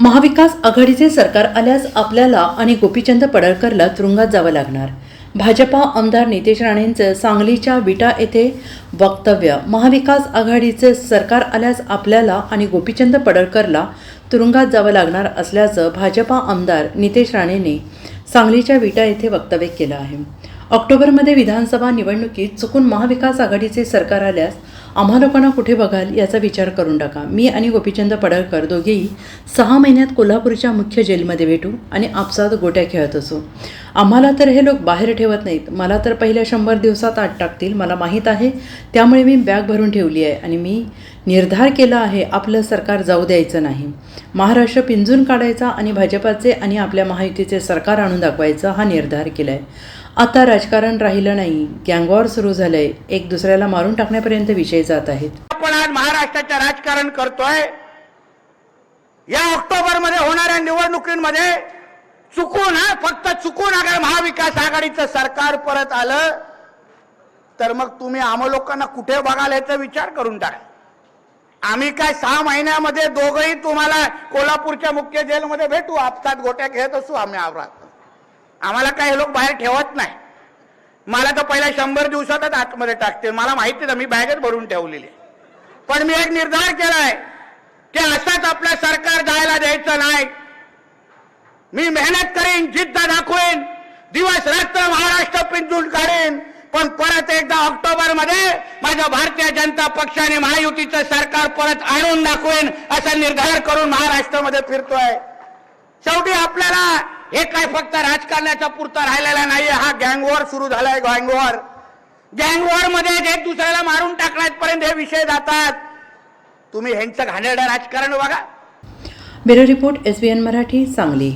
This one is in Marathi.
महाविकास आघाडीचे सरकार आल्यास आपल्याला आणि गोपीचंद पडळकरला तुरुंगात जावं लागणार. भाजपा आमदार नितेश राणेंचं सांगलीच्या विटा येथे वक्तव्य. महाविकास आघाडीचे सरकार आल्यास आपल्याला आणि गोपीचंद पडळकरला तुरुंगात जावं लागणार असल्याचं भाजपा आमदार नितेश राणेंनी सांगलीच्या विटा येथे वक्तव्य केलं आहे. ऑक्टोबरमध्ये विधानसभा निवडणुकीत चुकून महाविकास आघाडीचे सरकार आल्यास आम्हा लोकांना कुठे बघाल याचा विचार करून टाका. मी आणि गोपीचंद पडळकर दोघेही सहा महिन्यात कोल्हापूरच्या मुख्य जेलमध्ये भेटू आणि आपसात गोट्या खेळत असू. आम्हाला तर हे लोक बाहेर ठेवत नाहीत. मला तर पहिल्या शंभर दिवसात आत टाकतील मला माहीत आहे. त्यामुळे मी बॅग भरून ठेवली आहे आणि मी निर्धार केला आहे आपलं सरकार जाऊ द्यायचं नाही. महाराष्ट्र पिंजून काढायचा आणि भाजपाचे आणि आपल्या महायुतीचे सरकार आणून दाखवायचा हा निर्धार केला आहे आता राजकारण राहिलं नाही गँगवॉर सुरू झालंय एक दुसऱ्याला मारून टाकण्यापर्यंत विषय जात आहेत. आपण आज महाराष्ट्राचं राजकारण करतोय. या ऑक्टोबरमध्ये होणाऱ्या निवडणुकीमध्ये चुकून हा फक्त चुकून अगर महाविकास आघाडीचं सरकार परत आलं तर मग तुम्ही आम लोकांना कुठे बघाल याचा विचार करून टाका. आम्ही काय सहा महिन्यामध्ये दोघंही तुम्हाला कोल्हापूरच्या मुख्य जेलमध्ये भेटू आपसात गोट्या घेत असू आम्ही आवरात. आम्हाला काय हे लोक बाहेर ठेवत नाही. मला तर पहिल्या शंभर दिवसातच आतमध्ये टाकतील. मला माहिती ना मी बॅगच भरून ठेवलेली आहे. पण मी एक निर्धार केलाय की असंच आपलं सरकार जायला द्यायचं नाही. मी मेहनत करेन जिद्द दाखवेन दिवस रात्र महाराष्ट्र पिंजून काढेन पण परत एकदा ऑक्टोबरमध्ये माझ्या भारतीय जनता पक्षाने महायुतीचं सरकार परत आणून दाखवेन असा निर्धार करून महाराष्ट्रामध्ये फिरतोय. शेवटी आपल्याला हे काय फक्त राजकारणाचा पुरता राहिलेला नाहीये हा गँगवॉर सुरू झालाय गँगवॉर गँगवॉरमध्ये एक दुसऱ्याला मारून टाकण्यापर्यंत हे विषय जातात. तुम्ही ह्यांचं घाणेरडं राजकारण बघा. Bureau report S B N Marathi Sangli.